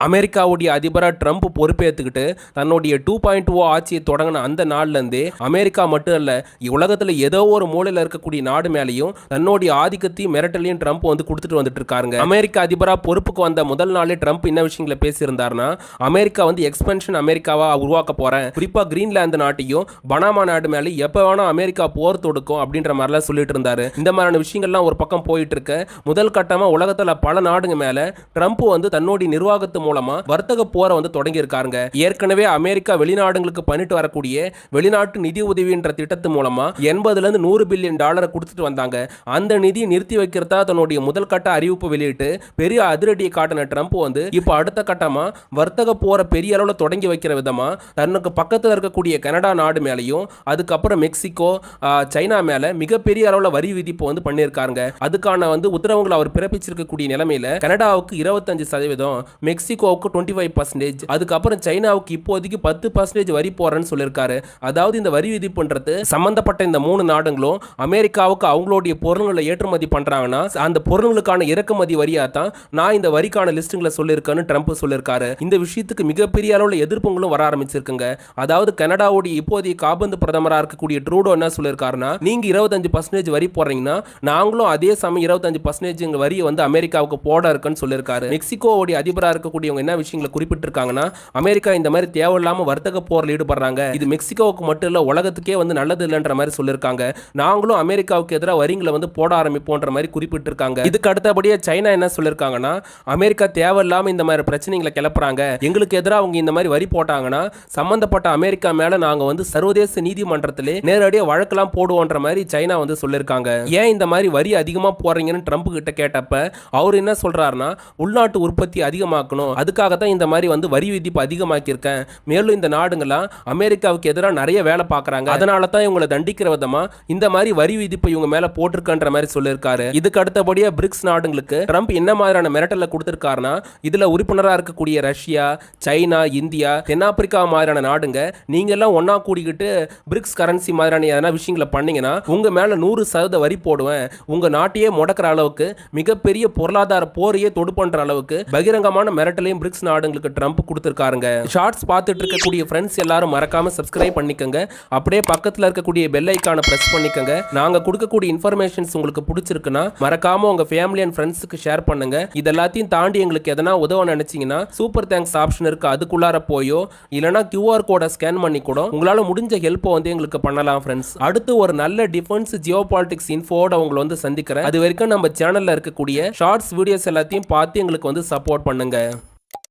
அமெரிக்காவுடைய அதிபராக ட்ரம்ப் பொறுப்பேற்றுக்கிட்டு தன்னுடைய டூ பாயிண்ட் ஓ ஆட்சியை தொடங்கின அந்த நாள்லேருந்தே அமெரிக்கா மட்டும் இல்லை உலகத்தில் ஏதோ ஒரு மூலையில் இருக்கக்கூடிய நாடு மேலேயும் தன்னுடைய ஆதிக்கத்தையும் மிரட்டலையும் ட்ரம்ப் வந்து கொடுத்துட்டு வந்துட்டு இருக்காருங்க அமெரிக்க அதிபராக பொறுப்புக்கு வந்த முதல் நாளே ட்ரம்ப் என்ன விஷயங்களை பேசியிருந்தாருன்னா அமெரிக்கா வந்து எக்ஸ்பென்ஷன் அமெரிக்காவாக உருவாக்க போகிறேன் குறிப்பாக கிரீன்லாந்து நாட்டையும் பனாமா நாடு மேலே எப்போ வேணால் அமெரிக்கா போர் தொடுக்கும் அப்படின்ற மாதிரிலாம் சொல்லிட்டு இருந்தாரு. இந்த மாதிரியான விஷயங்கள்லாம் ஒரு பக்கம் போயிட்டு இருக்க முதல் கட்டமாக உலகத்தில் பல நாடுங்க மேலே ட்ரம்ப் வந்து தன்னுடைய நிர்வாகத்து மூலமா வர்த்தக போரை வந்து தொடங்கி இருக்காங்க ஏற்கனவே அமெரிக்கா வெளிநாடுகளுக்கு பண்ணிட்டு வரக்கூடிய வெளிநாட்டு நிதி உதவின்ற திட்டத்து மூலமா எண்பதுல இருந்து நூறு பில்லியன் டாலரை கொடுத்துட்டு வந்தாங்க. அந்த நிதியை நிறுத்தி வைக்கிறதா தன்னுடைய முதல் கட்ட அறிவிப்பு வெளியிட்டு பெரிய அதிரடியை காட்டின ட்ரம்ப் வந்து இப்போ அடுத்த கட்டமா வர்த்தக போரை பெரிய அளவில் தொடங்கி வைக்கிற விதமா தன்னுக்கு பக்கத்தில் இருக்கக்கூடிய கனடா நாடு மேலேயும் அதுக்கப்புறம் மெக்சிகோ சைனா மேல மிகப்பெரிய அளவில் வரி விதிப்பு வந்து பண்ணியிருக்காங்க அதுக்கான வந்து உத்தரவுகளை அவர் பிறப்பிச்சிருக்கக்கூடிய நிலைமையில கனடாவுக்கு இருபத்தஞ்சு சதவீதம் மெக்சிகோ மெக்சிகோவுக்கு டுவெண்ட்டி ஃபைவ் பர்சன்டேஜ் அதுக்கப்புறம் சைனாவுக்கு இப்போதைக்கு பத்து பர்சன்டேஜ் வரி போறேன்னு சொல்லியிருக்காரு. அதாவது இந்த வரி விதிப்புன்றது சம்பந்தப்பட்ட இந்த மூணு நாடுகளும் அமெரிக்காவுக்கு அவங்களுடைய பொருள்களை ஏற்றுமதி பண்றாங்கன்னா அந்த பொருள்களுக்கான இறக்குமதி வரியா தான் நான் இந்த வரிக்கான லிஸ்ட்டுங்களை சொல்லியிருக்கேன்னு ட்ரம்ப் சொல்லியிருக்காரு. இந்த விஷயத்துக்கு மிகப்பெரிய அளவில் எதிர்ப்புகளும் வர ஆரம்பிச்சிருக்குங்க. அதாவது கனடாவுடைய இப்போதைய காபந்து பிரதமராக இருக்கக்கூடிய ட்ரூடோ என்ன சொல்லியிருக்காருன்னா நீங்க இருபத்தஞ்சு பர்சன்டேஜ் வரி போடுறீங்கன்னா நாங்களும் அதே சமயம் இருபத்தஞ்சு பர்சன்டேஜ் வரியை வந்து அமெரிக்காவுக்கு போட இருக்குன்னு சொல்லியிருக்காரு. மெக்சிகோவுடைய அதிபராக இருக்கக்கூடிய இவங்க என்ன விஷயங்களை குறிப்பிட்டிருக்காங்கன்னா அமெரிக்கா இந்த மாதிரி தேவையில்லாமல் வர்த்தக போரில் ஈடுபடுறாங்க. இது மெக்சிகோவுக்கு மட்டும் இல்லை உலகத்துக்கே வந்து நல்லது இல்லைன்ற மாதிரி சொல்லியிருக்காங்க. நாங்களும் அமெரிக்காவுக்கு எதிராக வரிங்களை வந்து போட ஆரம்பிப்போன்ற மாதிரி குறிப்பிட்டிருக்காங்க. இதுக்கு அடுத்தபடியே சைனா என்ன சொல்லியிருக்காங்கன்னா அமெரிக்கா தேவையில்லாமல் இந்த மாதிரி பிரச்சனைகளை கிளப்புறாங்க. எங்களுக்கு எதிராக அவங்க இந்த மாதிரி வரி போட்டாங்கன்னா சம்மந்தப்பட்ட அமெரிக்கா மேலே நாங்கள் வந்து சர்வதேச நீதிமன்றத்திலே நேரடியாக வழக்கெல்லாம் போடுவோன்ற மாதிரி சைனா வந்து சொல்லியிருக்காங்க. ஏன் இந்த மாதிரி வரி அதிகமாக போடுறீங்கன்னு ட்ரம்ப் கிட்ட கேட்டப்ப அவர் என்ன சொல்கிறாருன்னா உள்நாட்டு உற்பத்தி அதிகமாக்கணும். அதுக்காக தான் இந்த மாதிரி வந்து வரி விதிப்பு அதிகமாக்கியிருக்கேன். மேலும் இந்த நாடுங்களாம் அமெரிக்காவுக்கு எதிராக நிறைய வேலை பார்க்குறாங்க. அதனால தான் இவங்களை தண்டிக்கிற விதமாக இந்த மாதிரி வரி விதிப்பு இவங்க மேலே போட்டிருக்கன்ற மாதிரி சொல்லியிருக்காரு. இதுக்கு அடுத்தபடியாக பிரிக்ஸ் நாடுங்களுக்கு ட்ரம்ப் என்ன மாதிரியான மிரட்டலை கொடுத்துருக்காருன்னா இதில் உறுப்பினராக இருக்கக்கூடிய ரஷ்யா சைனா இந்தியா தென்னாப்பிரிக்கா மாதிரியான நாடுங்க நீங்கள்லாம் ஒன்றா கூடிக்கிட்டு பிரிக்ஸ் கரன்சி மாதிரியான எதனா விஷயங்களை பண்ணீங்கன்னா உங்கள் மேலே நூறு சதவீத வரி போடுவேன். உங்கள் நாட்டையே முடக்கிற அளவுக்கு மிகப்பெரிய பொருளாதார போரையே தொடு பண்ணுற அளவுக்கு பகிரங்கமான மிரட்டலையும் பிரிக்ஸ் நாடுங்களுக்கு ட்ரம்ப் கொடுத்துருக்காருங்க. ஷார்ட்ஸ் பார்த்துட்டு இருக்கக்கூடிய ஃப்ரெண்ட்ஸ் எல்லாரும் மறக்காம சப்ஸ்கிரைப் பண்ணிக்கோங்க. அப்படியே பக்கத்தில் இருக்கக்கூடிய பெல் ஐக்கானை ப்ரெஸ் பண்ணிக்கோங்க. நாங்கள் கொடுக்கக்கூடிய இன்ஃபர்மேஷன்ஸ் உங்களுக்கு பிடிச்சிருக்குன்னா மறக்காம உங்க ஃபேமிலி அண்ட் ஃப்ரெண்ட்ஸுக்கு ஷேர் பண்ணுங்க. இது எல்லாத்தையும் தாண்டி எங்களுக்கு எதனா உதவ நினைச்சிங்கன்னா சூப்பர் தேங்க்ஸ் ஆப்ஷன் இருக்கு. அதுக்குள்ளார போயோ இல்லைனா கியூஆர் கோடை ஸ்கேன் பண்ணி கூட உங்களால் முடிஞ்ச ஹெல்ப்பை வந்து எங்களுக்கு பண்ணலாம் ஃப்ரெண்ட்ஸ் அடுத்து ஒரு நல்ல டிஃபென்ஸ் ஜியோ பாலிடிக்ஸ் இன்ஃபோட உங்களை வந்து சந்திக்கிறேன். அது வரைக்கும் நம்ம சேனலில் இருக்கக்கூடிய ஷார்ட்ஸ் வீடியோஸ் எல்லாத்தையும் பார்த்து எங்களுக்கு வந்து சப்போர்ட் பண்ணுங்க.